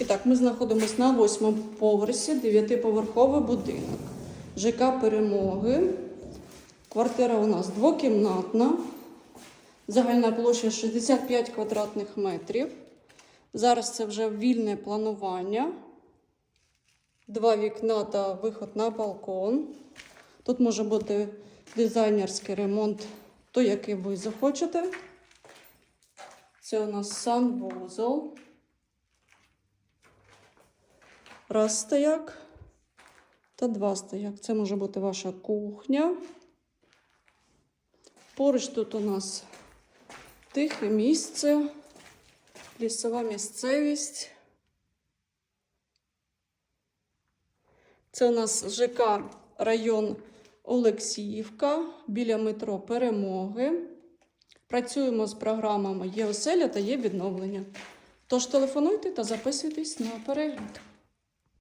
І так, ми знаходимося на восьмому поверсі, дев'ятиповерховий будинок. ЖК Перемоги. Квартира у нас двокімнатна. Загальна площа 65 квадратних метрів. Зараз це вже вільне планування. Два вікна та виход на балкон. Тут може бути дизайнерський ремонт, той, який ви захочете. Це у нас санвузол. Раз стояк та два стояк. Це може бути ваша кухня. Поруч тут у нас тихе місце, лісова місцевість. Це у нас ЖК район Олексіївка біля метро Перемоги. Працюємо з програмами Є оселя та є відновлення. Тож телефонуйте та записуйтесь на перегляд.